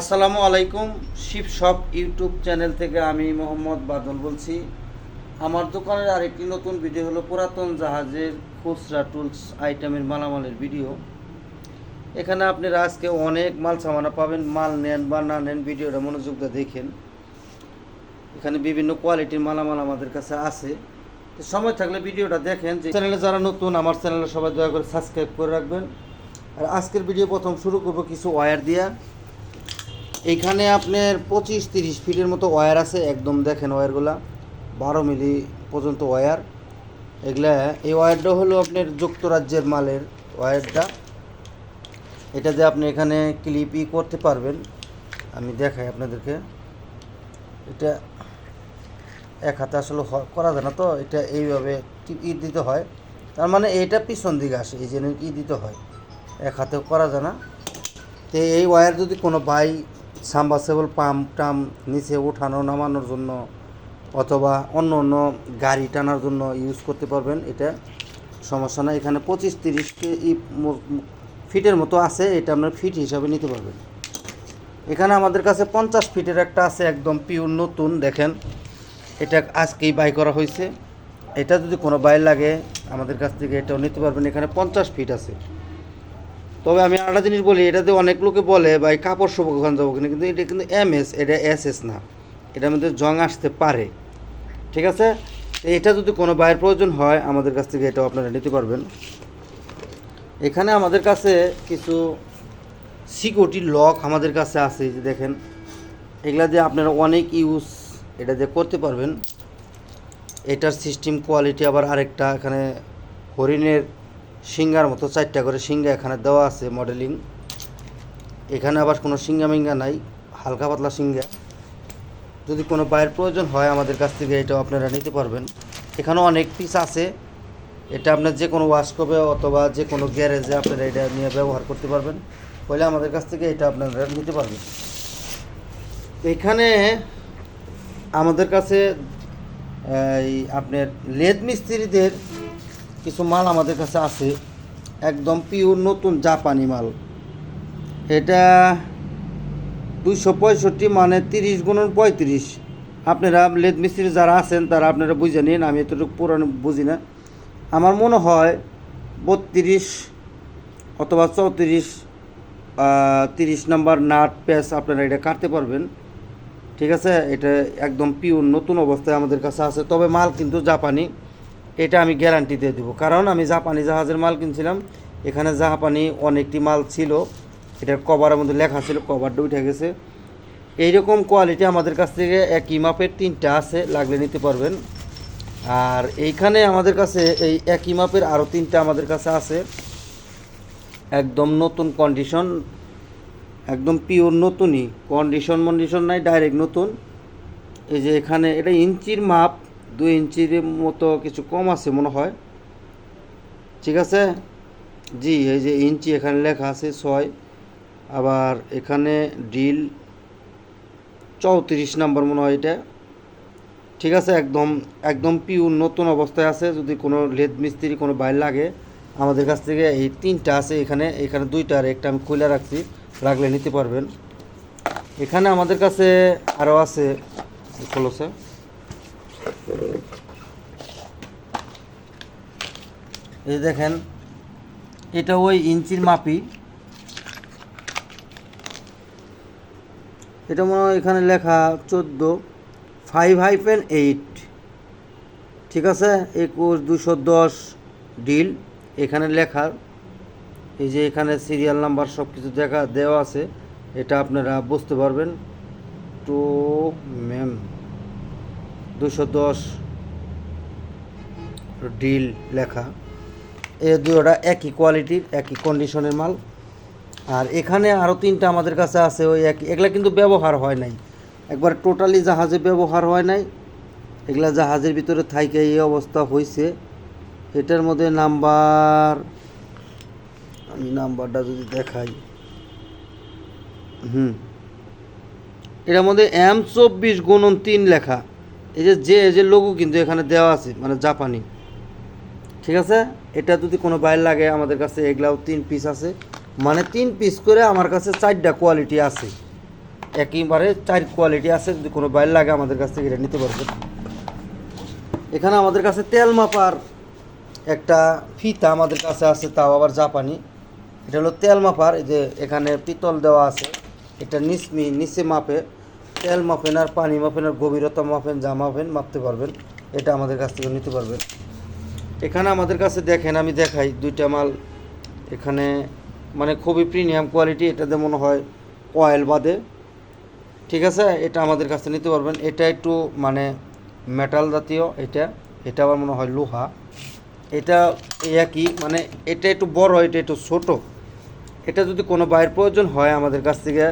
আসসালামু আলাইকুম, Shiva shop YouTube channel থেকে আমি মোহাম্মদ বাদল বলছি। আমার দোকানের আরেকটি নতুন ভিডিও হলো পুরাতন জাহাজের খুচরা টুলস আইটেমের মালামালের ভিডিও। এখানে আপনারা আজকে অনেক মাল সামানা পাবেন, মাল নেন বা না নেন, ভিডিওটা মনোযোগ দিয়ে দেখেন। এখানে বিভিন্ন কোয়ালিটির মালামাল আমাদের কাছে আছে। তো সময় থাকলে ভিডিওটা দেখেন যে চ্যানেলে যারা নতুন, আমার চ্যানেলে সবাই দয়া করে সাবস্ক্রাইব করে রাখবেন। আর আজকের ভিডিও প্রথম শুরু করব কিছু ওয়্যার দিয়া। এইখানে আপনার পঁচিশ, তিরিশ ফিটের মতো ওয়্যার আছে। একদম দেখেন ওয়্যারগুলা বারো মিলি পর্যন্ত ওয়্যার এগুলা, এই ওয়্যারটা হলো আপনার যুক্তরাজ্যের মালের ওয়্যারটা এটা যে আপনি এখানে ক্লিপই করতে পারবেন, আমি দেখাই আপনাদেরকে। এটা এক হাতে আসলে করা যায় না তো? এটা এইভাবে ই দিতে হয়। তার মানে এটা পিছন দিকে আসে, এই জন্য ই দিতে হয়। এক হাতেও করা যায় না। তো এই ওয়্যার যদি কোনো বাই সাম্বাসেবল পাম্প টাম নিচে ওঠানো, নামানোর জন্য অথবা অন্য অন্য গাড়ি টানার জন্য ইউজ করতে পারবেন, এটা সমস্যা না এখানে পঁচিশ, তিরিশ ফিটের মতো আছে, এটা আপনার ফিট হিসাবে নিতে পারবেন। এখানে আমাদের কাছে পঞ্চাশ ফিটের একটা আছে, একদম পিওর নতুন, দেখেন। এটা আজকেই বাই করা হয়েছে। এটা যদি কোনো বাই লাগে, আমাদের কাছ থেকে এটাও নিতে পারবেন। এখানে পঞ্চাশ ফিট আছে। তবে আমি আরেকটা জিনিস বলি, এটাতে অনেক লোকে বলে, ভাই, কাপড় শোবো ওখানে যাব কিনা? কিন্তু এটা কিন্তু এম এস এটা এস এস না। এটার মধ্যে জং আসতে পারে। ঠিক আছে? এটা যদি কোনো বাইয়ের প্রয়োজন হয়, আমাদের কাছ থেকে এটাও আপনারা নিতে পারবেন। এখানে আমাদের কাছে কিছু সিকিউরিটি লক আমাদের কাছে আছে যে দেখেন। এগুলা দিয়ে আপনারা অনেক ইউজ এটা দিয়ে করতে পারবেন। এটার সিস্টেম কোয়ালিটি আবার আরেকটা, এখানে হরিণের সিঙ্গার মতো, চারটা করে সিঙ্গা এখানে দেওয়া আছে মডেলিং এখানে আবার কোনো সিঙ্গা মিঙ্গা নাই, হালকা পাতলা সিঙ্গা। যদি কোনো বাইরের প্রয়োজন হয় আমাদের কাছ থেকে এটাও আপনারা নিতে পারবেন। এখানেও অনেক পিস আছে, এটা আপনার যে কোনো ওয়াশকপে অথবা যে কোনো গ্যারেজে আপনারা এটা নিয়ে ব্যবহার করতে পারবেন। হলে আমাদের কাছ থেকে এটা আপনারা নিতে পারবেন। এখানে আমাদের কাছে, এই আপনার লেদ মিস্ত্রিদের কিছু মাল আমাদের কাছে আছে। একদম পিওর নতুন জাপানি মাল। এটা দুইশো পঁয়ষট্টি মানে তিরিশ গুণন পঁয়ত্রিশ। আপনারা লেদ মিস্ত্রি যারা আছেন, তারা আপনারা বুঝে নিন, আমি এতটুকু পুরানো বুঝি না। আমার মনে হয় বত্রিশ অথবা চৌত্রিশ তিরিশ নম্বর নাট প্যাচ আপনারা এটা কাটতে পারবেন। ঠিক আছে? এটা একদম পিওর নতুন অবস্থায় আমাদের কাছে আছে। তবে মাল কিন্তু জাপানি। এটা আমি গ্যারান্টি দিয়ে দেবো। কারণ আমি জাপানি জাহাজের মাল কিনছিলাম, এখানে জাপানি অনেকটি মাল ছিল, এটার কভারের মধ্যে লেখা ছিল কভারটা উঠে গেছে। এইরকম কোয়ালিটি আমাদের কাছ থেকে একই মাপের তিনটা আছে, লাগলে নিতে পারবেন। আর এইখানে আমাদের কাছে, এই একই মাপের আরও তিনটা আমাদের কাছে আছে। একদম নতুন কন্ডিশন একদম পিওর নতুনই। কন্ডিশন মন্ডিশন নাই ডাইরেক্ট নতুন। এই যে এখানে, এটা ইঞ্চির মাপ দুই ইঞ্চির মতো কিছু কম আছে মনে হয়। ঠিক আছে? জি, এই যে ইঞ্চি এখানে লেখা আছে ছয়, আবার এখানে ডিল চৌত্রিশ নাম্বার মনে হয় এটা। ঠিক আছে? একদম একদম পিওর নতুন অবস্থায় আছে। যদি কোনো লেদ মিস্ত্রি, কোনো বাইর লাগে, আমাদের কাছ থেকে এই তিনটা আছে এখানে। এখানে দুইটা আর একটা আমি খুলে রাখছি, রাখলে নিতে পারবেন। এখানে আমাদের কাছে আরও আছে খোলসে এই দেখেন, এটা ওই ইঞ্চির মাপি। এটা মনে হয় এখানে লেখা চোদ্দ ফাইভ হাইফেন এইট ঠিক আছে? একুশ, দুশো দশ ডিল এখানে লেখা, এই যে এখানে সিরিয়াল নাম্বার সব কিছু দেখা, দেওয়া আছে। এটা আপনারা বুঝতে পারবেন। টু ম্যাম দুশো দশ ডিল লেখা। এ দুটোটা একই কোয়ালিটির, একই কন্ডিশনের মাল। আর এখানে আরও তিনটা আমাদের কাছে আছে, ওই এক এগুলা কিন্তু ব্যবহার হয় নাই। একবার টোটালি জাহাজে ব্যবহার হয় নাই। এগুলা জাহাজের ভিতরে থাইকে এই অবস্থা হয়েছে এটার মধ্যে নাম্বার, আমি নাম্বারটা যদি দেখাই। হুম। এটার মধ্যে এম চব্বিশ গুণন তিন লেখা। এই যে যে যে লোগো কিন্তু এখানে দেওয়া আছে মানে জাপানি। ঠিক আছে? এটা যদি কোনো বাইর লাগে, আমাদের কাছে এগুলাও তিন পিস আছে। মানে তিন পিস করে আমার কাছে চারটা কোয়ালিটি আছে। একইবারে চার কোয়ালিটি আছে, যদি কোনো বাইর লাগে আমাদের কাছ থেকে এটা নিতে পারবেন এখানে আমাদের কাছে তেল মাপার একটা ফিতা আমাদের কাছে আছে, তাও আবার জাপানি। এটা হলো তেল মাপার, এই যে এখানে পিতল দেওয়া আছে। এটা নিসমি নিচে মাপে। তেল মাপেন আর পানি মাপেন আর গভীরতা মাপেন, যা মাপেন, মাপতে পারবেন। এটা আমাদের কাছ থেকে নিতে পারবেন। এখানে আমাদের কাছে দেখেন, আমি দেখাই দুইটা মাল। এখানে মানে খুবই প্রিমিয়াম কোয়ালিটি এটাতে মনে হয় অয়েল বাদে। ঠিক আছে? এটা আমাদের কাছে নিতে পারবেন। এটা একটু মানে মেটাল জাতীয় এটা। এটা আবার মনে হয় লোহা। এটা একই মানে এটা একটু বড়, এটা একটু ছোট। এটা যদি কোনো বাইরের প্রয়োজন হয় আমাদের কাছ থেকে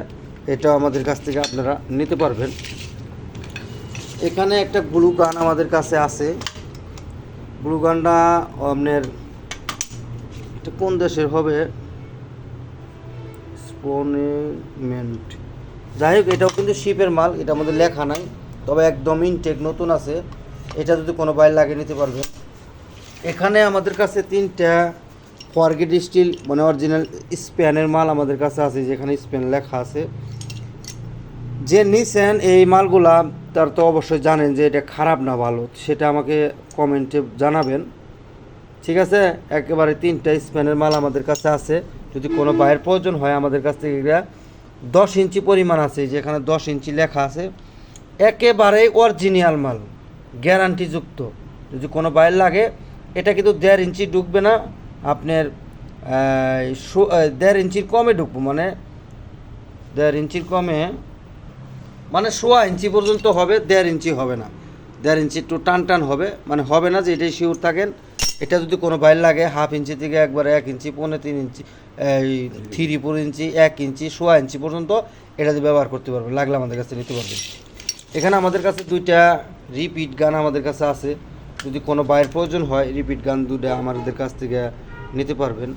এটা আমাদের কাছ থেকে আপনারা নিতে পারবেন। এখানে একটা ব্লু গান আমাদের কাছে আছে। ব্লু গানটা আপনার এটা কোন দেশের হবে? স্পোনেমেন্ট যাই হোক, এটাও কিন্তু শিপের মাল, এটা আমাদের লেখা নাই। তবে একদম ইনটেক নতুন আছে। এটা যদি কোনো বাইর লাগিয়ে নিতে পারবেন। এখানে আমাদের কাছে তিনটা ফরগেট স্টিল মানে অরিজিনাল স্প্যানের মাল আমাদের কাছে আছে, যেখানে স্প্যান লেখা আছে। যে নিছেন এই মালগুলা, তার তো অবশ্যই জানেন যে এটা খারাপ না ভালো, সেটা আমাকে কমেন্টে জানাবেন। ঠিক আছে? একেবারে তিনটা স্প্যানের মাল আমাদের কাছে আছে। যদি কোনো বাইরের প্রয়োজন হয় আমাদের কাছ থেকে দশ ইঞ্চি পরিমাণ আছে, যেখানে দশ ইঞ্চি লেখা আছে। একেবারে অরিজিনাল মাল গ্যারান্টিযুক্ত যদি কোনো বাইর লাগে, এটা কিন্তু দেড় ইঞ্চি ঢুকবে না। আপনার দেড় ইঞ্চির কমে ঢুকবো মানে দেড় ইঞ্চির কমে মানে সোয়া ইঞ্চি পর্যন্ত হবে, দেড় ইঞ্চি হবে না। দেড় ইঞ্চি একটু টান টান হবে মানে হবে না যে এটাই শিওর থাকেন। এটা যদি কোনো বাইর লাগে, হাফ ইঞ্চি থেকে একবার এক ইঞ্চি, পৌনে তিন ইঞ্চি, এই থ্রি ফোর ইঞ্চি, এক ইঞ্চি, সোয়া ইঞ্চি পর্যন্ত এটা দিয়ে ব্যবহার করতে পারবেন, লাগলে আমাদের কাছে নিতে পারবেন। এখানে আমাদের কাছে দুইটা রিপিট গান আমাদের কাছে আছে। যদি কোনো বাইরের প্রয়োজন হয় রিপিট গান দুটা আমাদের কাছ থেকে নিতে পারবেন।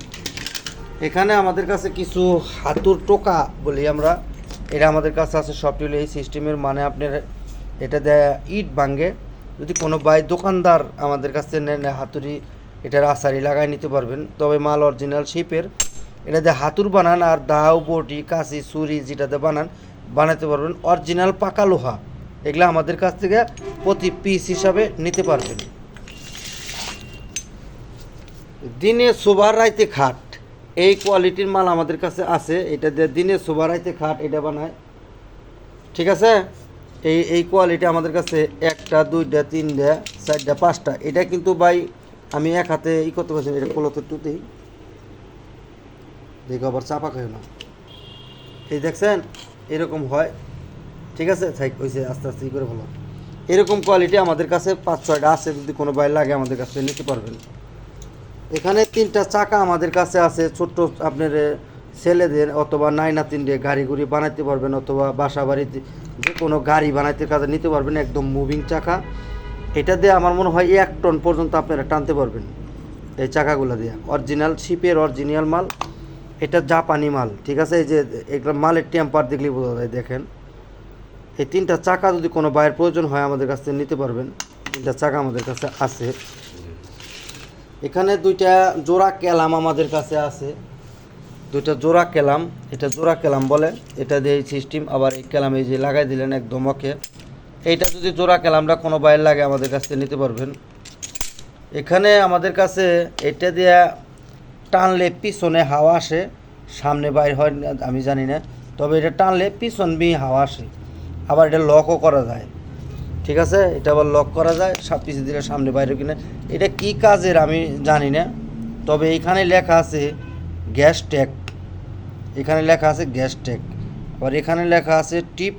এখানে আমাদের কাছে কিছু হাতুর টোকা বলি আমরা। এটা আমাদের কাছে আছে সফটওয়্যার এই সিস্টেমের মানে আপনার এটা দেয় ইট ভাঙ্গে যদি কোনো বাই দোকানদার আমাদের কাছে নেন হাতুড়ি, এটার আসারি লাগাই নিতে পারবেন। তবে মাল অরিজিনাল শিপের এটা দিয়ে হাতুর বানান আর দাও, বটি কাশি ছুরি যেটাতে বানান, বানাতে পারবেন। অরিজিনাল পাকা লোহা। এগুলো আমাদের কাছ থেকে প্রতি পিস হিসাবে নিতে পারবেন। দিনে সোবার রাইতে খাট, এই কোয়ালিটির মাল আমাদের কাছে আছে, এটা দিয়ে দিনে সোবার রাইতে খাট এটা বানায়। ঠিক আছে? এই এই কোয়ালিটি আমাদের কাছে একটা, দুইটা, তিনটা, চারটা, পাঁচটা। এটা কিন্তু ভাই আমি এক হাতে ই করতে পারছি এটা কলতে টুতেই দেখো আবার চাপা খাই না। এই দেখছেন? এরকম হয়। ঠিক আছে? থাক হয়েছে আস্তে আস্তে ই করে ভালো এরকম কোয়ালিটি আমাদের কাছে পাঁচ, ছয়টা আছে, যদি কোনো বাইর লাগে আমাদের কাছে নিতে পারবেন। এখানে তিনটা চাকা আমাদের কাছে আছে, ছোট্ট আপনার ছেলেদের অথবা নাইনা তিনটে গাড়ি গুড়ি বানাইতে পারবেন অথবা বাসা বাড়িতে যে কোনো গাড়ি বানাইতে কাজে নিতে পারবেন, একদম মুভিং চাকা। এটা দিয়ে আমার মনে হয় এক টন পর্যন্ত আপনারা টানতে পারবেন এই চাকাগুলো দিয়ে। অরিজিনাল শিপের অরিজিনাল মাল, এটা জাপানি মাল, ঠিক আছে? এই যে এগুলো মালের টেম্পার দেখলেই বোঝা যায়, দেখেন। এই তিনটা চাকা যদি কোনো বাইরের প্রয়োজন হয় আমাদের কাছ থেকে নিতে পারবেন। তিনটা চাকা আমাদের কাছে আছে। এখানে দুইটা জোড়া ক্যালাম আমাদের কাছে আছে। দুইটা জোড়া ক্যালাম এটা জোড়া ক্যালাম বলে, এটা দিয়ে সিস্টেম আবার এই ক্যালাম এই যে লাগাই দিলেন একদম ওকে এইটা যদি জোড়া ক্যালামটা কোনো বাইরে লাগে আমাদের কাছ থেকে নিতে পারবেন। এখানে আমাদের কাছে এটা দিয়ে টানলে পিছনে হাওয়া আসে, সামনে বাইর হয় আমি জানি না। তবে এটা টানলে পিছন বি হাওয়া আসে। আবার এটা লকও করা যায়। ঠিক আছে? এটা আবার লক করা যায়, সব পিছিয়ে দিলে সামনে বাইরে কিনে। এটা কি কাজের আমি জানি না। তবে এখানে লেখা আছে গ্যাস ট্যাগ। এখানে লেখা আছে গ্যাস ট্যাগ। আবার এখানে লেখা আছে টিপ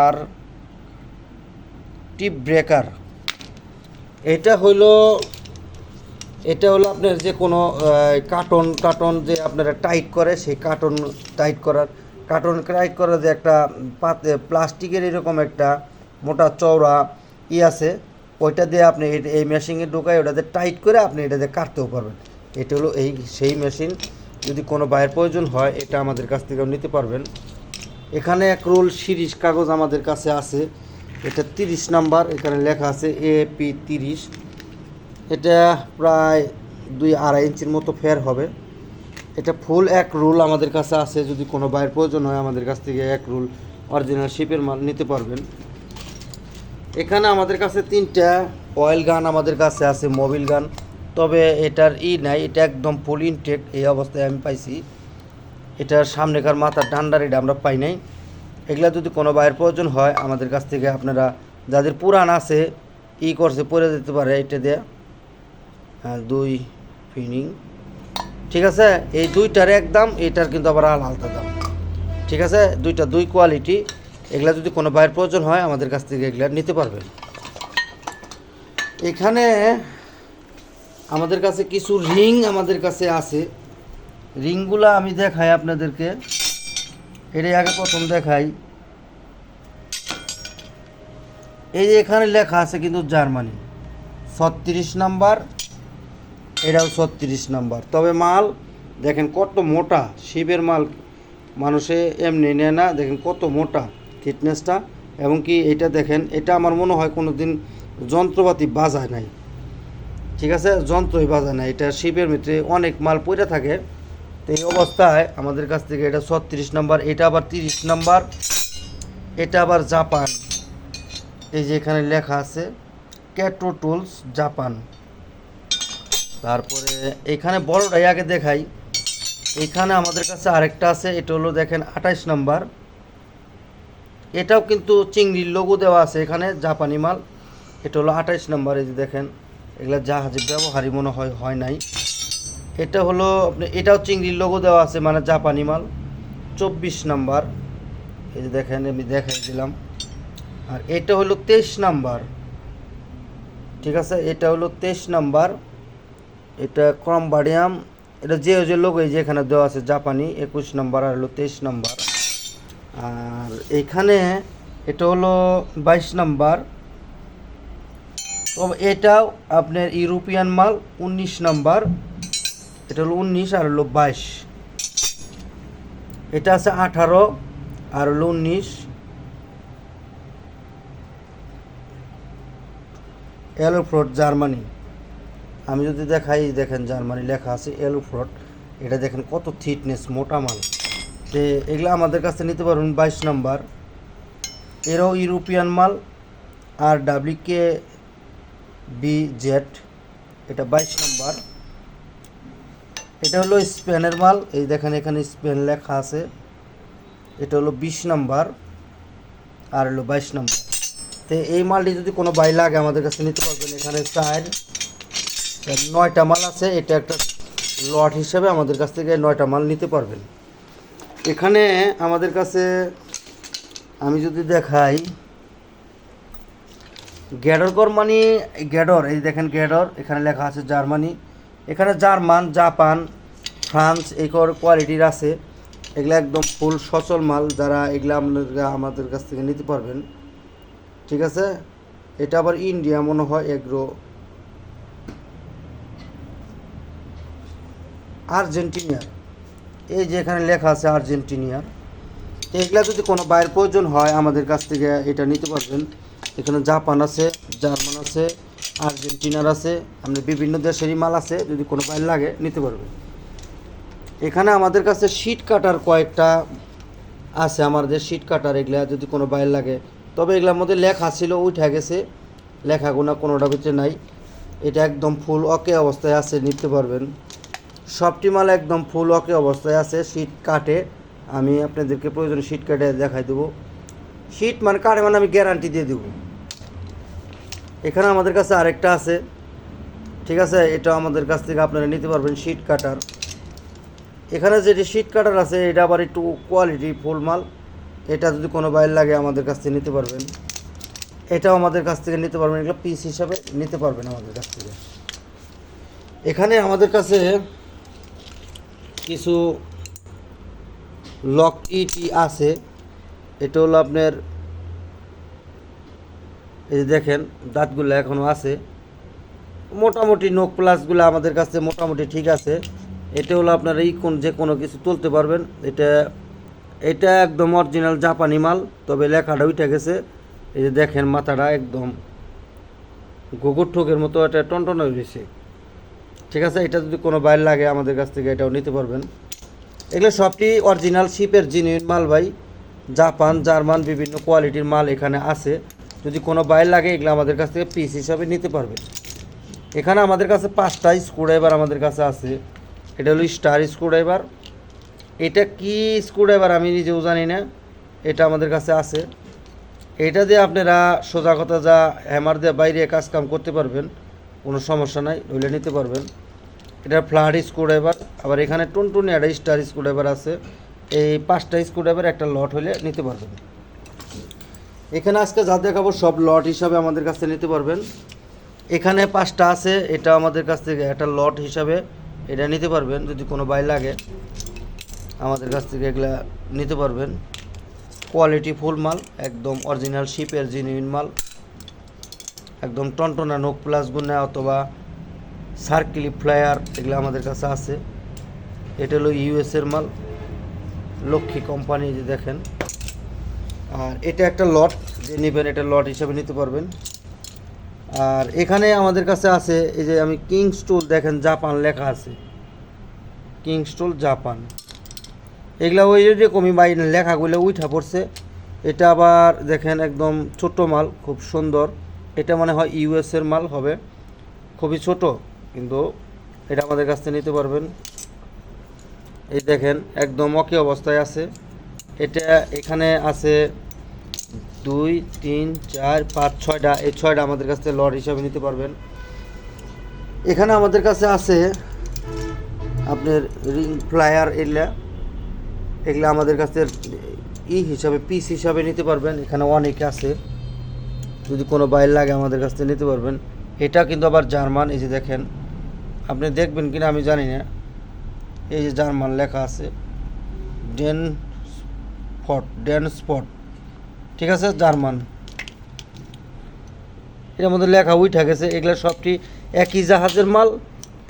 আর টিপ ব্রেকার। এটা হলো এটা হলো আপনার যে কোনো কার্টন কার্টন যে আপনারা টাইট করে, সেই কার্টন টাইট করার কার্টন ক্রাইক করা যে একটা প্লাস্টিকের এরকম একটা মোটা চওড়া ই আছে, ওইটা দিয়ে আপনি এই- মেশিনে ঢোকায় ওটাতে টাইট করে আপনি এটাতে কাটতেও পারবেন। এটা হলো এই সেই মেশিন। যদি কোনো বাইরের প্রয়োজন হয়, এটা আমাদের কাছ থেকেও নিতে পারবেন। এখানে এক রোল সিরিজ কাগজ আমাদের কাছে আছে। এটা তিরিশ নাম্বার, এখানে লেখা আছে এ পি তিরিশ। এটা প্রায় দুই আড়াই ইঞ্চির মতো ফের হবে। এটা ফুল এক রুল আমাদের কাছে আছে যদি কোনো বাইরের প্রয়োজন হয় আমাদের কাছ থেকে এক রুল অরিজিনাল শিপের মাল নিতে পারবেন। এখানে আমাদের কাছে তিনটা অয়েল গান আমাদের কাছে আছে মোবিল গান তবে এটার ই নাই এটা একদম ফুল ইনটেক এই অবস্থায় আমি পাইছি। এটার সামনেকার মাথার ডান্ডার এটা আমরা পাই নাই। এগুলা যদি কোনো বাইরের প্রয়োজন হয় আমাদের কাছ থেকে আপনারা যাদের পুরান আছে ই করছে পরে দিতে পারে এটা দিয়ে। হ্যাঁ, দুই ফিনিং ঠিক আছে? এই দুইটার এক দাম এটার কিন্তু আবার আলাদা দাম। ঠিক আছে? দুইটা দুই কোয়ালিটি এগুলা যদি কোনো বাইরের প্রয়োজন হয়, আমাদের কাছ থেকে এগুলা নিতে পারবেন। এখানে আমাদের কাছে কিছু রিং আমাদের কাছে আছে। রিংগুলো আমি দেখাই আপনাদেরকে। এটাই আগে প্রথম দেখাই। এই এখানে লেখা আছে কিন্তু জার্মানি। ছত্রিশ নাম্বার। এটাও ছত্রিশ নাম্বার। তবে মাল, দেখেন কত মোটা, শিবের মাল মানুষে এমনি নেয় না, দেখেন কত মোটা ফিটনেসটা এবং কি এটা দেখেন, এটা আমার মনে হয় কোনো দিন যন্ত্রপাতি বাজায় নাই। ঠিক আছে? যন্ত্রই বাজায় না এটা শিবের ভিতরে অনেক মাল পড়ে থাকে। তো এই অবস্থায় আমাদের কাছ থেকে এটা ছত্রিশ নাম্বার, এটা আবার তিরিশ নাম্বার, এটা আবার জাপান। এই যে এখানে লেখা আছে ক্যাটো টুলস জাপান তারপরে এখানে বড়টাই আগে দেখাই। এখানে আমাদের কাছে আরেকটা আছে, এটা হলো দেখেন আঠাইশ নাম্বার। এটাও কিন্তু চিংড়ির লোগো দেওয়া আছে এখানে, জাপানি মাল। এটা হলো আঠাইশ নাম্বার, এই যে দেখেন, এগুলো জাহাজে ব্যবহারই মনে হয় হয় নাই। এটা হলো আপনি, এটাও চিংড়ির লোগো দেওয়া আছে মানে জাপানি মাল। চব্বিশ নাম্বার, এই যে দেখেন, আমি দেখাই দিলাম। আর এটা হলো তেইশ নাম্বার। ঠিক আছে? এটা হলো তেইশ নাম্বার। এটা ক্রমবাডিয়াম, এটা যে যে লোক এই যে এখানে দেওয়া আছে জাপানি, একুশ নাম্বার আর হলো তেইশ নাম্বার। আর এখানে এটা হলো বাইশ নাম্বার। তো এটাও আপনার ইউরোপিয়ান মাল, উনিশ নাম্বার। এটা হলো উনিশ আর হলো বাইশ। এটা আছে আঠারো আর হলো উনিশ। এলোফ্রোট জার্মানি। আমি যদি দেখাই, দেখেন জার্মানি লেখা আছে এলোফ্রোট এটা দেখেন কত থিটনেস মোটা মাল। তো এগুলো আমাদের কাছে নিতে পারবেন বাইশ নাম্বার। এরও ইউরোপিয়ান মাল আর ডাব্লিউকে বি জেড এটা বাইশ নাম্বার। এটা হলো স্পেনের মাল, এই দেখেন এখানে স্পেন লেখা আছে। এটা হলো বিশ নাম্বার, আর হলো বাইশ নাম্বার। তো এই মালটি যদি কোনো বাই লাগে আমাদের কাছে নিতে পারবেন এখানে চার। নয়টা মাল আছে, এটা একটা লট হিসেবে আমাদের কাছ থেকে নয়টা মাল নিতে পারবেন। এখানে আমাদের কাছে, আমি যদি দেখাই গ্যাডর মানে গ্যাডর, এই দেখেন গ্যাডর, এখানে লেখা আছে জার্মানি। এখানে জার্মান, জাপান, ফ্রান্স, এই কর- কোয়ালিটির আছে। এগুলো একদম ফুল সচল মাল, যারা এগুলো আমাদের আমাদের কাছ থেকে নিতে পারবেন। ঠিক আছে? এটা আবার ইন্ডিয়া মনে হয় এগ্রো আর্জেন্টিনিয়ার এই যে এখানে লেখা আছে আর্জেন্টিনিয়ার এগুলা যদি কোনো বাইরের প্রয়োজন হয়, আমাদের কাছ থেকে এটা নিতে পারবেন। এখানে জাপান আছে, জার্মান আছে, আর্জেন্টিনার আছে আপনার বিভিন্ন দেশেরই মাল আছে, যদি কোনো বাইর লাগে নিতে পারবেন এখানে আমাদের কাছে শিট কাটার কয়েকটা আছে আমাদের শিট কাটার এগুলা যদি কোনো বাইর লাগে। তবে এগুলোর মধ্যে লেখা ছিল, উঠে গেছে। লেখাগুলো কোনোটা ভিতরে নাই। এটা একদম ফুল অকে অবস্থায় আছে, নিতে পারবেন। সবটি মাল একদম ফুল অকে অবস্থায় আছে। শীট কাটে। আমি আপনাদেরকে প্রয়োজনে শীট কাটে দেখাই দেবো। শীট মানে কাটে মানে আমি গ্যারান্টি দিয়ে দেবো। এখানে আমাদের কাছে আরেকটা আছে। ঠিক আছে? এটা আমাদের কাছ থেকে আপনারা নিতে পারবেন শীট কাটার এখানে যেটি শীট কাটার আছে, এটা আবার একটু কোয়ালিটি ফুল মাল। এটা যদি কোনো বাইর লাগে আমাদের কাছ থেকে নিতে পারবেন। এটাও আমাদের কাছ থেকে নিতে পারবেন। এগুলো পিস হিসাবে নিতে পারবেন আমাদের কাছ থেকে। এখানে আমাদের কাছে কিছু লক ইটি আছে। এটা হলো আপনার, এই যে দেখেন, দাঁতগুলো এখনও আছে। মোটামুটি নোক প্লাসগুলো আমাদের কাছে মোটামুটি ঠিক আছে। এটা হলো আপনার এই কোন, যে কোনো কিছু তুলতে পারবেন। এটা এটা একদম অরিজিনাল জাপানি মাল, তবে লেখাটা উঠে গেছে। এই যে দেখেন মাথাটা একদম গোবর ঠোকের মতো, এটা টনটন হয়ে গেছে ঠিক আছে? এটা যদি কোনো বাইর লাগে, আমাদের কাছ থেকে এটাও নিতে পারবেন। এগুলো সবটি অরিজিনাল শিপের জিনিউন মাল ভাই। জাপান, জার্মান, বিভিন্ন কোয়ালিটির মাল এখানে আছে। যদি কোনো বাইর লাগে, এগুলো আমাদের কাছ থেকে পিস হিসাবে নিতে পারবেন এখানে আমাদের কাছে পাঁচটা স্ক্রুড্রাইভার আমাদের কাছে আছে। এটা হলো স্টার স্ক্রুড্রাইভার এটা কি স্ক্রুড্রাইভার আমি নিজেও জানি না। এটা আমাদের কাছে আছে। এটা দিয়ে আপনারা সোজা কথা যা হ্যামার দিয়ে বাইরে কাজ কাম করতে পারবেন। কোনো সমস্যা নাই, নইলে নিতে পারবেন। এটা ফ্ল্যাট স্ক্রুড্রাইভার, আবার এখানে টুনটুনি একটা স্টার স্ক্রুড্রাইভার আছে। এই পাঁচটা স্ক্রুড্রাইভার একটা লট হলে নিতে পারবেন। এখানে আজকে যা দেখাবো সব লট হিসাবে আমাদের কাছ নিতে পারবেন। এখানে পাঁচটা আছে, এটা আমাদের কাছ থেকে একটা লট হিসাবে এটা নিতে পারবেন, যদি কোনো বাই লাগে। আমাদের কাছ থেকে এগুলা নিতে পারবেন। কোয়ালিটি ফুল মাল, একদম অরিজিনাল শিপের জিনিউন মাল। একদম টনটনা নোক প্লাস গুনা অথবা সার্কিলি ফ্লায়ার এগুলো আমাদের কাছে আছে। এটা হলো ইউএসের মাল, লক্ষ্মী কোম্পানি যে দেখেন। আর এটা একটা লট, যে নেবেন এটা লট হিসাবে নিতে পারবেন। আর এখানে আমাদের কাছে আছে, এই যে আমি কিং স্টুল দেখেন জাপান লেখা আছে। King stool Japan. এগুলা ওই যে কমি বাই লেখাগুলো উঠা পড়ছে। এটা আবার দেখেন একদম ছোট মাল, খুব সুন্দর। এটা মনে হয় ইউএস এর মাল হবে। খুবই ছোট, কিন্তু এটা আমাদের কাছ থেকে নিতে পারবেন। এই দেখেন, একদম অকি অবস্থায় আছে। এটা এখানে আছে দুই, তিন, চার, পাঁচ, ছয়টা। এই ছয়টা আমাদের কাছ থেকে লট হিসাবে নিতে পারবেন। এখানে আমাদের কাছে আছে আপনার রিং ফ্লায়ার এগুলা। এগুলো আমাদের কাছে ই হিসাবে, পিস হিসাবে নিতে পারবেন। এখানে অনেকে আছে। যদি কোনো বাইর লাগে আমাদের কাছ থেকে নিতে পারবেন। এটা কিন্তু আবার জার্মান, এই যে দেখেন। আপনি দেখবেন কিনা আমি জানি না। এই যে জার্মান লেখা আছে ডেন ফট ডেন স্পট ঠিক আছে, জার্মান। এটার মধ্যে লেখা উঠা গেছে, এগুলো সবটি একই জাহাজের মাল,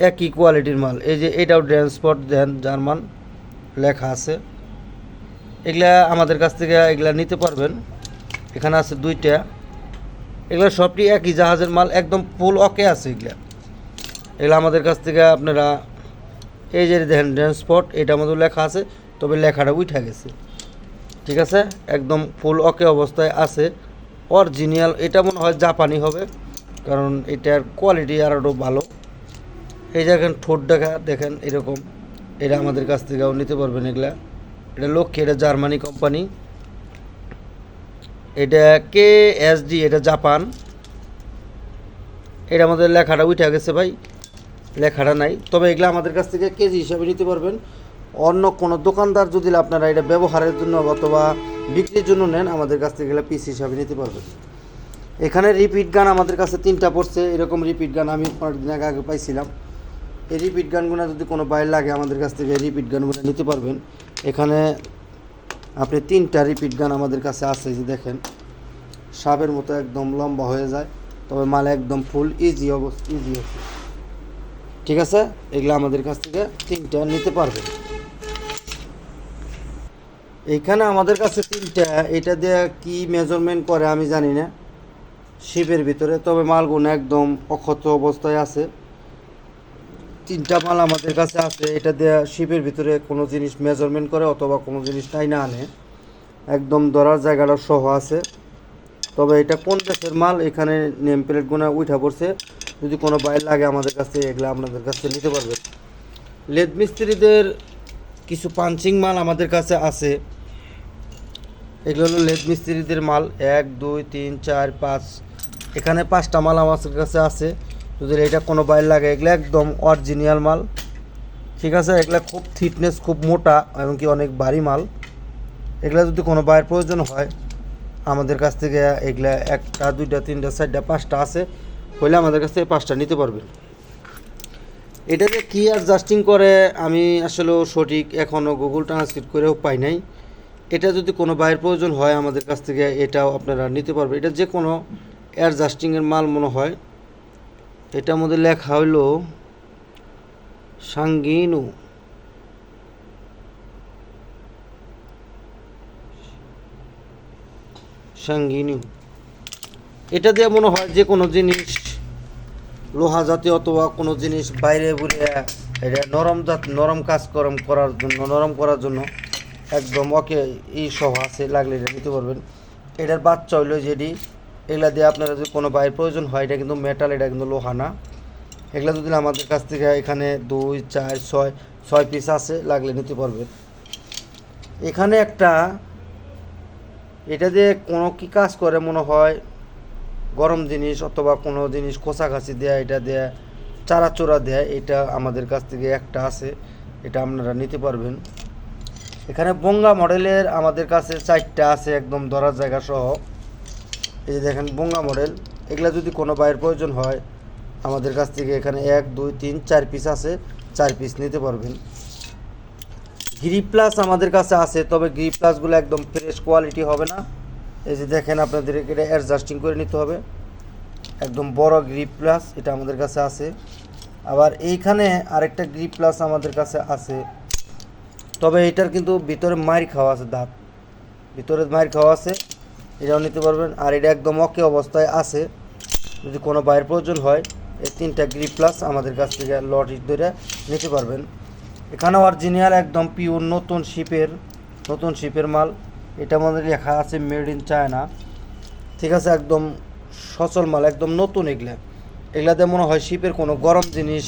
একই কোয়ালিটির মাল। এই যে এটাও ড্যান স্পট দেন জার্মান লেখা আছে। এগুলা আমাদের কাছ থেকে এগুলা নিতে পারবেন। এখানে আছে দুইটা। এগুলো সবটি একই জাহাজের মাল, একদম ফুল অকে আছে এগুলা। এগুলো আমাদের কাছ থেকে আপনারা, এই যে দেখেন স্পট এটা আমাদের লেখা আছে, তবে লেখাটা উঠা গেছে। ঠিক আছে? একদম ফুল অকে অবস্থায় আছে। অরিজিনাল এটা মনে হয় জাপানি হবে, কারণ এটার কোয়ালিটি আর আরও ভালো। এই দেখেন ঠোঁট দেখা, দেখেন এরকম। এটা আমাদের কাছ থেকেও নিতে পারবেন এগুলা। এটা লক্ষ্মী, এটা জার্মানি কোম্পানি এটা কে এস ডি এটা জাপান এটা আমাদের লেখাটা উঠে গেছে ভাই। লেখাটা নাই। তবে এগুলো আমাদের কাছ থেকে কেজি হিসাবে নিতে পারবেন। অন্য কোনো দোকানদার যদি আপনারা এটা ব্যবহারের জন্য অথবা বিক্রির জন্য নেন, আমাদের কাছ থেকে এগুলো পিস হিসাবে নিতে পারবেন। এখানে রিপিট গান আমাদের কাছে তিনটা পড়ছে। এরকম রিপিট গান আমি কয়েকদিন আগে আগে পাইছিলাম। এই রিপিট গানগুলো যদি কোনো বাইর লাগে, আমাদের কাছ থেকে রিপিট গানগুলো নিতে পারবেন। এখানে আপনি তিনটা রিপিট গান আমাদের কাছে আছে যে দেখেন, সাপের মতো একদম লম্বা হয়ে যায়, তবে মাল একদম ফুল ইজি অবস্থা ইজি আছে। ঠিক আছে? এগুলো আমাদের কাছ থেকে তিনটা নিতে পারবেন। এইখানে আমাদের কাছে তিনটা, এটা দিয়ে কি মেজারমেন্ট করে আমি জানি না। শিপের ভিতরে, তবে মালগুলো একদম অক্ষত অবস্থায় আছে। তিনটা মাল আমাদের কাছে আছে, এটা দিয়ে শিপের ভিতরে কোনো জিনিস মেজারমেন্ট করে অথবা কোনো জিনিস না আনে। একদম ধরার জায়গাটা সহ আছে। তবে এটা কোন দেশের মাল, এখানে নেম প্লেটগুলো উঠা পড়ছে। যদি কোনো বাইর লাগে আমাদের কাছে এগুলো আপনাদের কাছে নিতে পারবেন লেদ মিস্ত্রিদের কিছু পাঞ্চিং মাল আমাদের কাছে আছে। এগুলো হলো লেদ মিস্ত্রিদের মাল। এক, দুই, তিন, চার, পাঁচ। এখানে পাঁচটা মাল আমাদের কাছে আছে। যদি এটা কোনো বাইর লাগে, এগুলো একদম অরিজিনাল মাল। ঠিক আছে? এগুলো খুব থিকনেস খুব মোটা এবং কি অনেক ভারী মাল। এগুলো যদি কোনো বাইরের প্রয়োজন হয়, আমাদের কাছ থেকে এগুলা একটা, দুইটা, তিনটা, চারটা, পাঁচটা আছে, হইলে আমাদের কাছ থেকে পাঁচটা নিতে পারবেন। এটা যে কী আর জাস্টিং করে, আমি আসলে সঠিক এখনও গুগল ট্রান্সলেট করেও পাই নাই। এটা যদি কোনো বাইরের প্রয়োজন হয় আমাদের কাছ থেকে, এটাও আপনারা নিতে পারবেন। এটা যে কোনো এয়ার জাস্টিংয়ের মাল মনে হয় এটার মধ্যে লেখা হইল সাঙ্গিনু। সাঙ্গিনু। এটা দিয়ে মনে হয় যে কোনো জিনিস লোহা জাতীয় অথবা কোনো জিনিস বাইরে ঘুরে এটা নরম জাত, নরম কাজ করম করার জন্য, নরম করার জন্য একদম ওকে এই সহ আছে লাগলে এটা নিতে পারবেন। এটার বাচ্চা হইল যেটি এগুলা দিয়ে আপনারা যদি কোনো বাইরের প্রয়োজন হয়, এটা কিন্তু মেটাল এটা কিন্তু লোহা না। এগুলা যদি আমাদের কাছ থেকে এখানে দুই, চার, ছয় ছয় পিস আছে, লাগলে নিতে পারবেন। এখানে একটা, এটা দিয়ে কোনো কি কাজ করে মনে হয়, গরম জিনিস অথবা কোনো জিনিস খোসাখাসি দেয়া, এটা দেয়া চারা চোরা দেয়, এটা আমাদের কাছ থেকে একটা আছে, এটা আপনারা নিতে পারবেন। এখানে বঙ্গা মডেলের আমাদের কাছে চারটা আছে, একদম ধরার জায়গা সহ। এই যে দেখেন বঙ্গা মডেল, এগুলা যদি কোনো বাইরের প্রয়োজন হয়, আমাদের কাছ থেকে এখানে এক, দুই, তিন, চার পিস আছে, চার পিস নিতে পারবেন। গ্রিপ প্লাস আমাদের কাছে আছে, তবে গ্রিপ প্লাসগুলো একদম ফ্রেশ কোয়ালিটি হবে না। এই যে দেখেন আপনাদের এটা অ্যাডজাস্টিং করে নিতে হবে। একদম বড় গ্রিপ প্লাস এটা আমাদের কাছে আছে। আবার এইখানে আরেকটা গ্রিপ প্লাস আমাদের কাছে আছে। তবে এটার কিন্তু ভিতরে মাইর খাওয়া আছে দাঁত। ভিতরে মাইর খাওয়া আছে। এটাও নিতে পারবেন। আর এটা একদম অকে অবস্থায় আছে। যদি কোনো বাইরের প্রয়োজন হয়, এই তিনটা গ্রিপ প্লাস আমাদের কাছ থেকে লট ধরে নিতে পারবেন। এখানে অরিজিনাল একদম পিওর নতুন শিপের নতুন শিপের মাল। এটা আমাদের লেখা আছে মেড ইন চায়না ঠিক আছে, একদম সচল মাল, একদম নতুন এগুলা। এগুলাতে মনে হয় শিপের কোনো গরম জিনিস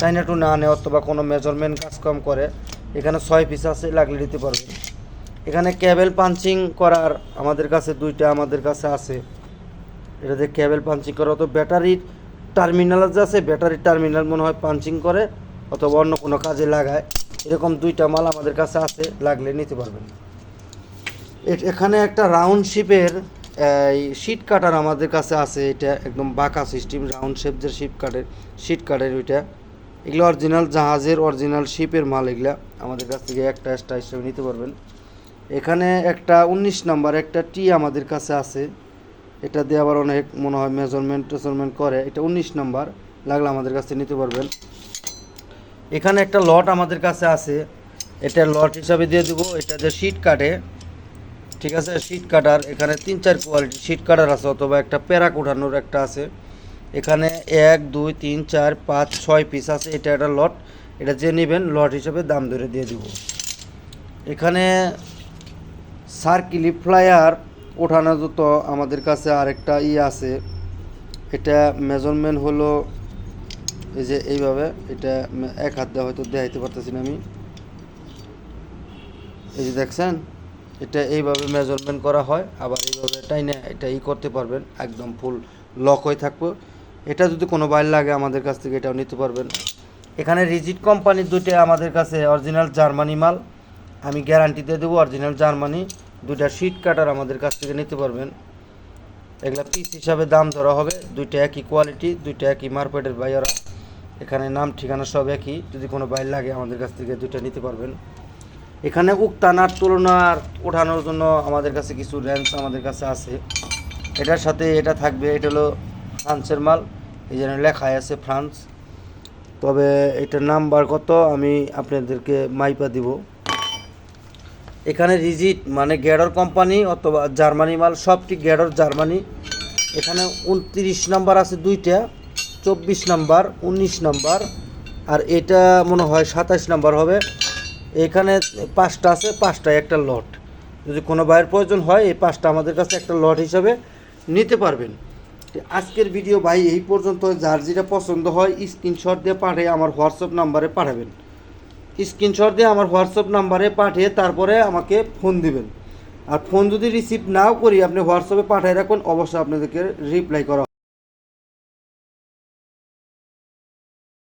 চাইনা টু না আনে অথবা কোনো মেজারমেন্ট কাজ কম করে। এখানে ছয় পিস আছে, লাগলে দিতে পারবেন। এখানে ক্যাবেল পাঞ্চিং করার আমাদের কাছে দুইটা আমাদের কাছে আছে। এটাতে ক্যাবেল পাঞ্চিং করা তো ব্যাটারির টার্মিনাল যে আছে ব্যাটারির টার্মিনাল মনে হয় পাঞ্চিং করে, অথবা অন্য কোনো কাজে লাগায়। এরকম দুইটা মাল আমাদের কাছে আছে, লাগলে নিতে পারবেন। এখানে একটা রাউন্ড শিপের, এই শিট কাটার আমাদের কাছে আছে, এটা একদম বাঁকা সিস্টেম, রাউন্ড শেপ যে শিপ কাটের শিট কাটের ওইটা। এগুলো অরিজিনাল জাহাজের অরিজিনাল শিপের মাল এগুলা। আমাদের কাছ থেকে একটা এক্সট্রা হিসেবে নিতে পারবেন। এখানে একটা উনিশ নাম্বার, একটা টি আমাদের কাছে আছে। এটা দিয়ে আবার অনেক মনে হয় মেজারমেন্ট টেজারমেন্ট করে। এটা উনিশ নাম্বার, লাগলে আমাদের কাছে নিতে পারবেন। এখানে একটা লট আমাদের কাছে আছে। এটা লট হিসাবে দিয়ে দেবো। এটা যে শিট কাটে, ঠিক আছে? শিট কাটার এখানে তিন চার কোয়ালিটি শিট কাটার আছে, অথবা একটা প্যারাক উঠানোর একটা আছে। এখানে এক, দুই, তিন, চার, পাঁচ, ছয় পিস আছে। এটা একটা লট এটা যে নেবেন লট হিসাবে দাম ধরে দিয়ে দিব। এখানে সার্কিলি ফ্লায়ার ওঠানো তো আমাদের কাছে আরেকটা ই আছে, এটা মেজারমেন্ট হলো এই যে এইভাবে, এটা এক হাত দিয়ে হয়তো দেখাইতে পারতেছি না আমি। এই যে দেখছেন, এটা এইভাবে মেজারমেন্ট করা হয়, আবার এইভাবে টাইনে এটা ই করতে পারবেন, একদম ফুল লক হয়ে থাকবে। এটা যদি কোনো বাইর লাগে আমাদের কাছ থেকে এটাও নিতে পারবেন। এখানে রিজিট কোম্পানির দুইটা আমাদের কাছে অরিজিনাল জার্মানি মাল, আমি গ্যারান্টিতে দেবো অরিজিনাল জার্মানি। দুইটা শিট কাটার আমাদের কাছ থেকে নিতে পারবেন। এগুলা পিস হিসাবে দাম ধরা হবে, দুইটা একই কোয়ালিটি দুইটা একই মার্কেটের বাইরা এখানে নাম, ঠিকানা সব একই, যদি কোনো বাইর লাগে আমাদের কাছ থেকে দুইটা নিতে পারবেন। এখানে উক্তানার তুলনার ওঠানোর জন্য আমাদের কাছে কিছু রেঞ্জ আমাদের কাছে আছে। এটার সাথে এটা থাকবে, এটা হলো ফ্রান্সের মাল, এই জন্য লেখায় আছে ফ্রান্স। তবে এটার নাম্বার কত, আমি আপনাদেরকে মাইপা দিব। এখানে রিজিট মানে গ্যাডর কোম্পানি অথবা জার্মানি মাল, সবটি গ্যাডর জার্মানি। এখানে উনত্রিশ নাম্বার আছে দুইটা, চব্বিশ নাম্বার, উনিশ নাম্বার, আর এটা মনে হয় সাতাশ নাম্বার হবে। এখানে পাঁচটা আছে পাঁচটায় একটা লট। যদি কোনো বাইরের প্রয়োজন হয়, এই পাঁচটা আমাদের কাছে একটা লট হিসাবে নিতে পারবেন। আজকের ভিডিও ভাই এই পর্যন্ত। যার যেটা পছন্দ হয় স্ক্রিনশট দিয়ে পাঠিয়ে আমার হোয়াটসঅ্যাপ নাম্বারে পাঠাবেন। স্ক্রিনশট দিয়ে আমার হোয়াটসঅ্যাপ নাম্বারে পাঠিয়ে তারপরে আমাকে ফোন দিবেন। আর ফোন যদি রিসিভ নাও করি, আপনি হোয়াটসঅ্যাপে পাঠিয়ে রাখুন, অবশ্যই আপনাদেরকে রিপ্লাই করা